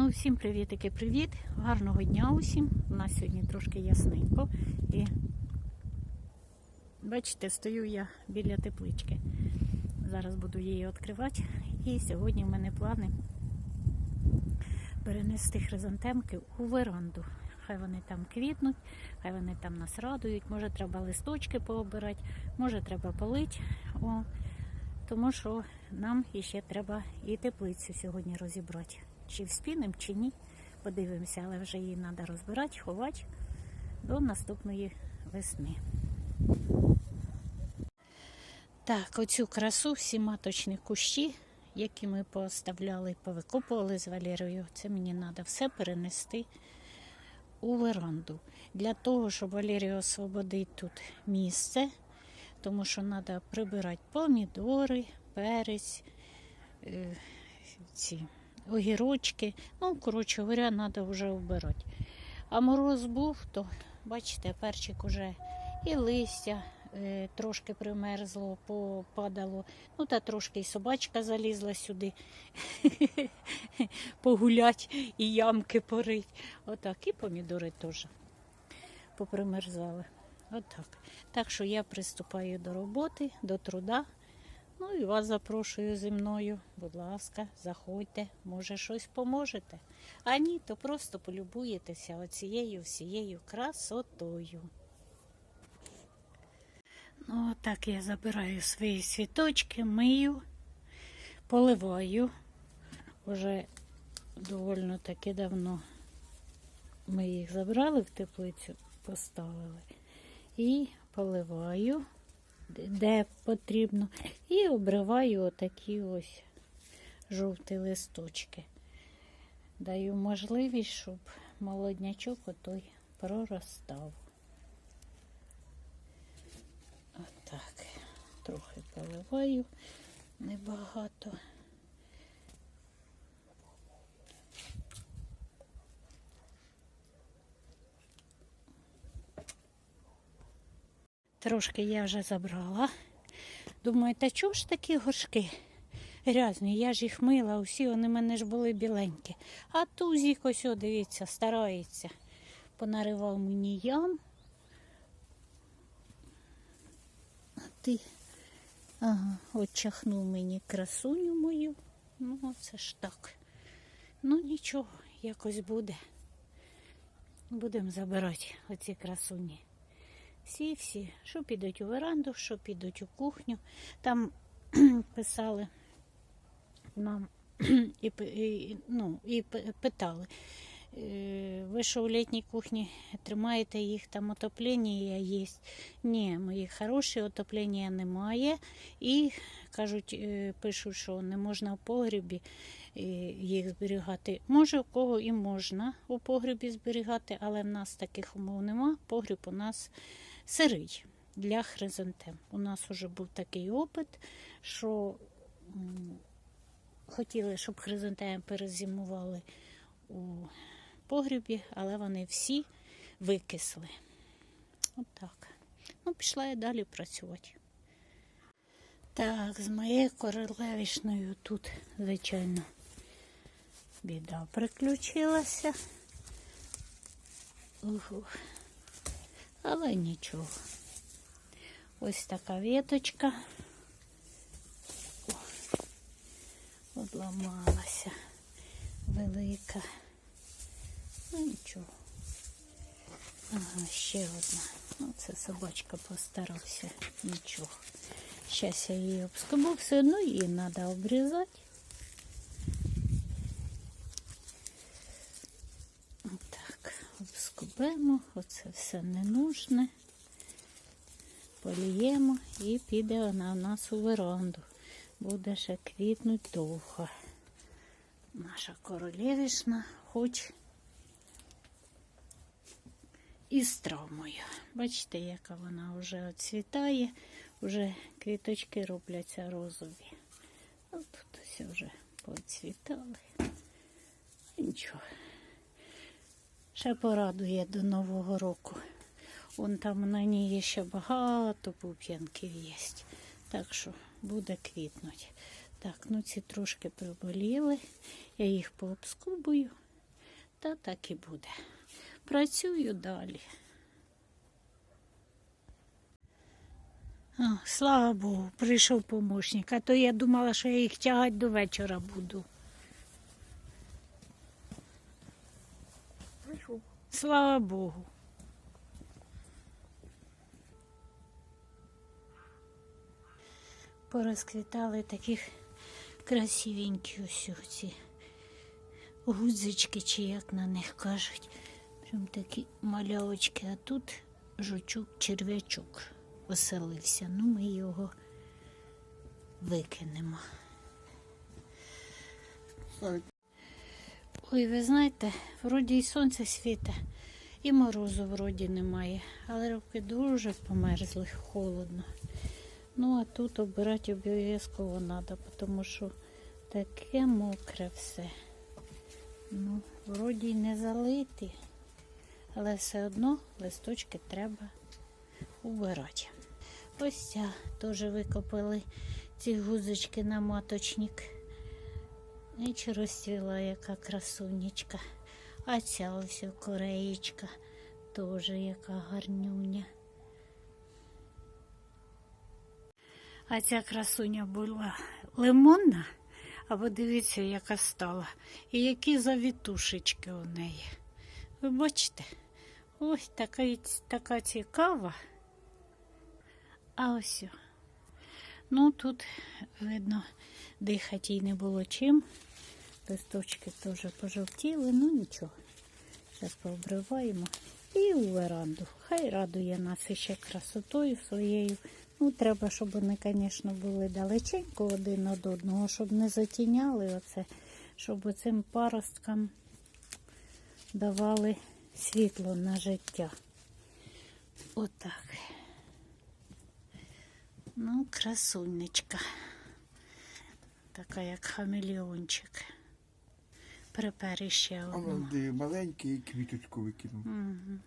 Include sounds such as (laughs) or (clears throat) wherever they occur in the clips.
Ну, всім привітики, привіт! Гарного дня усім. У нас сьогодні трошки ясненько. І бачите, стою я біля теплички. Зараз буду її відкривати. І сьогодні в мене плани перенести хризантемки у веранду. Хай вони там квітнуть, хай вони там нас радують. Може, треба листочки пообирати, може, треба полити. О, тому що нам іще треба і теплицю сьогодні розібрати. Чи вспінем, чи ні. Подивимося, але вже її треба розбирати, ховати до наступної весни. Так, оцю красу, всі маточні кущі, які ми поставляли, повикопували з Валерою, це мені треба все перенести у веранду. Для того, щоб Валерію освободити тут місце, тому що треба прибирати помідори, перець, е, ці огірочки. Ну, коротше говоря, треба вже вбирати. А мороз був, то бачите, перчик уже і листя е, трошки примерзло, попадало. Ну, та трошки і собачка залізла сюди (laughs) погулять і ямки порить. Отак, і помідори теж попримерзали. Отак. Так що я приступаю до роботи, до труда. Ну і вас запрошую зі мною. Будь ласка, заходьте, може щось поможете. А ні, то просто полюбуєтеся оцією всією красотою. Ну, так я забираю свої світочки, мию, поливаю. Уже довольно таки давно ми їх забрали в теплицю, поставили. І поливаю де потрібно. І обриваю отакі ось жовті листочки. Даю можливість, щоб молоднячок отой проростав. Отак. Трохи поливаю небагато. Трошки я вже забрала. Думаю, та чого ж такі горшки грязні? Я ж їх мила, усі вони в мене ж були біленькі. А тузік ось, о, дивіться, старається. Понаривав мені ям. А ти ага, от чахнув мені красуню мою. Ну, це ж так. Ну нічого, якось буде. Будемо забирати оці красуні. Всі-всі, що підуть у веранду, що підуть у кухню. Там (clears throat) писали нам (clears throat) і, і, ну, і питали. «Е, Ви що в літній кухні тримаєте їх там отоплення є? Ні, моїх хороші отоплення немає. І кажуть, е, пишуть, що не можна в погрібі е, їх зберігати. Може, у кого і можна у погрібі зберігати, але в нас таких умов нема. Погріб у нас сирий для хризантем. У нас вже був такий опит, що хотіли, щоб хризантеми перезимували у погрібі, але вони всі викисли. Отак. Ну, пішла я далі працювати. Так, з моєю королевішною тут, звичайно, біда приключилася. Угу. Але нічого. Ось така віточка. О, Одламалася велика. Ну нічого. Ага, ще одна. Ну, це собачка постарався. Нічого. Зараз я її обскобу, все одно її треба обрізати. Обскубемо, оце все не нужне. Поліємо і піде вона в нас у веранду. Буде ще квітнуть довго. Наша королевішна, хоч і з травмою. Бачите, яка вона вже оцвітає, вже квіточки робляться розові. А тут все вже поцвітали. Нічого. Ще порадує до Нового року. Вон там на ній ще багато пуп'янків є. Так що буде квітнути. Так, ну ці трошки приболіли. Я їх пообскубую Та так і буде. Працюю далі. О, слава Богу, прийшов помощник, а то я думала, що я їх тягати до вечора буду. Слава Богу. Порозквітали таких красивенькі ось ці гудзички, чи як на них кажуть. Прям такі малявочки, а тут жучок, черв'ячок оселився. Ну, ми його викинемо. Ой, ви знаєте, вроді і сонце світе, і морозу вроді немає, але руки дуже померзли, холодно. Ну, а тут обирати обов'язково треба, тому що таке мокре все. Ну, вроді й не залиті, але все одно листочки треба убирати. Ось ця теж викопали ці гузочки на маточник. Ніч розцвіла, яка красунечка. А ця ось кореєчка теж яка гарнюня. А ця красуня була лимонна, а подивіться, яка стала. І які завітушечки у неї. Ви бачите? Ось така, така цікава. А ось. Ну, тут видно, дихати їй не було чим. Листочки теж пожовтіли, ну нічого. Зараз пообриваємо. І у веранду. Хай радує нас іще красотою своєю. Ну, треба, щоб вони, звісно, були далеченько один від одного, щоб не затіняли оце, щоб цим паросткам давали світло на життя. Отак. Ну, красунечка. Така як хамелеончик. Припер ще а одну. вон де маленький і квіточку викинув. Угу.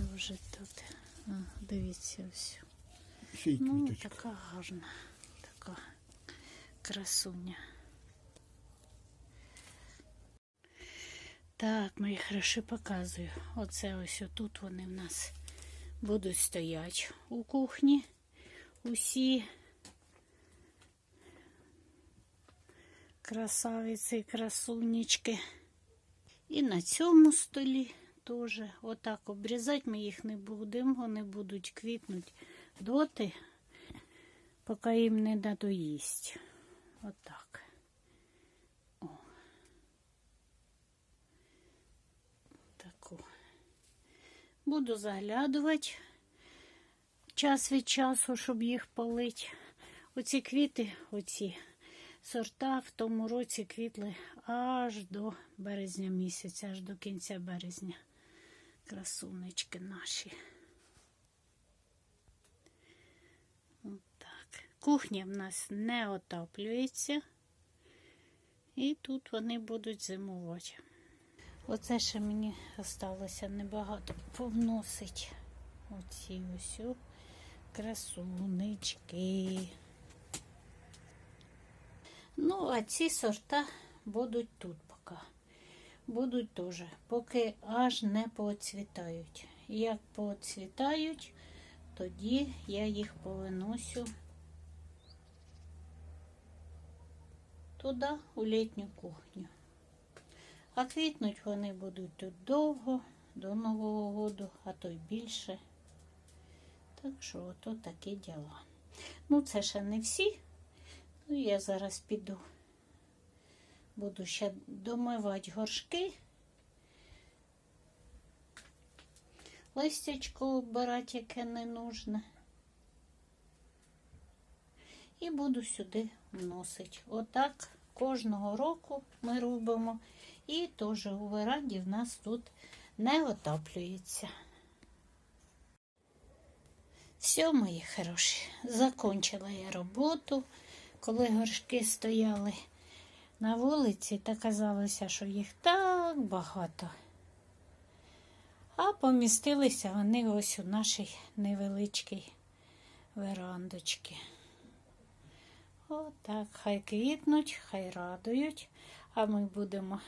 Дуже тут. А, дивіться ось. Ще й Ну, квіточка. така гарна, така красуня. Так, мої хороші показую. Оце ось тут вони в нас будуть стояти у кухні. Усі красавиці і красунечки. І на цьому столі теж отак обрізати ми їх не будемо, вони будуть квітнути доти, поки їм не надоїсть. Отак. О. Таку. Буду заглядувати час від часу, щоб їх полити. Оці квіти, оці сорта в тому році квітли аж до березня місяця, аж до кінця березня. Красунечки наші. Отак. Кухня в нас не отоплюється. І тут вони будуть зимувати. Оце ще мені залишилося небагато повносить. Оці ось о красунечки. Ну, а ці сорта будуть тут поки. Будуть теж, поки аж не пооцвітають. Як пооцвітають, тоді я їх повиносю туди, у літню кухню. А квітнуть вони будуть тут довго, до Нового року, а то й більше. Так що ото такі діла. Ну, це ще не всі. Ну, я зараз піду. Буду ще домивати горшки. Листячко обирати, яке не нужне. І буду сюди вносити. Отак кожного року ми робимо. І теж у веранді в нас тут не отоплюється. Все, мої хороші, закончила я роботу. Коли горшки стояли на вулиці, та казалося, що їх так багато. А помістилися вони ось у нашій невеличкій верандочці. Отак, хай квітнуть, хай радують, а ми будемо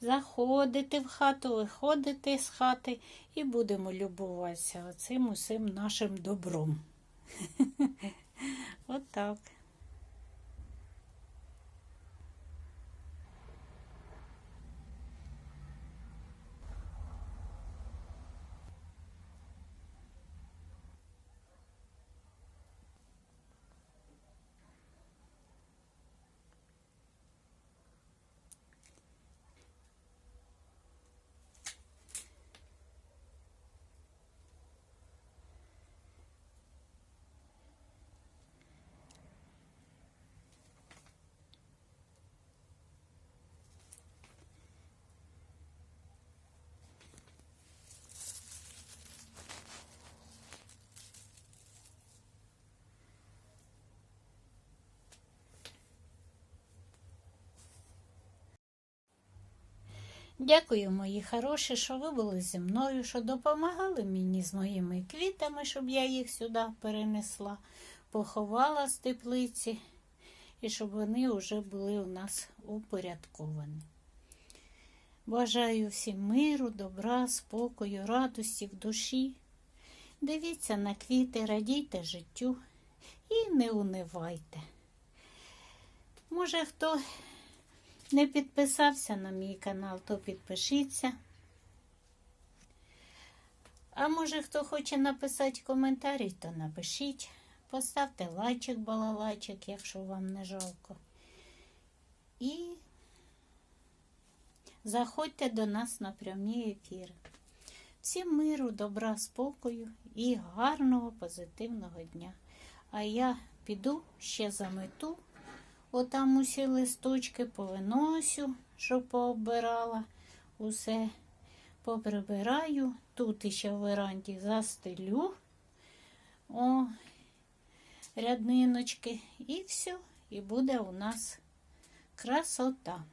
заходити в хату, виходити з хати і будемо любуватися оцим усім нашим добром. (laughs) Отак. Дякую, мої хороші, що ви були зі мною, що допомагали мені з моїми квітами, щоб я їх сюди перенесла, поховала з теплиці і щоб вони вже були у нас упорядковані. Бажаю всім миру, добра, спокою, радості в душі. Дивіться на квіти, радійте життю і не унивайте. Може, хто не підписався на мій канал, то підпишіться. А може, хто хоче написати коментарі, то напишіть. Поставте лайчик, балалайчик, якщо вам не жалко. І заходьте до нас на прямі ефіри. Всім миру, добра, спокою і гарного позитивного дня. А я піду ще замету. Отам усі листочки повиносю, щоб пообирала усе. Поприбираю. Тут іще в веранді застелю. О, рядниночки. І все. І буде у нас красота.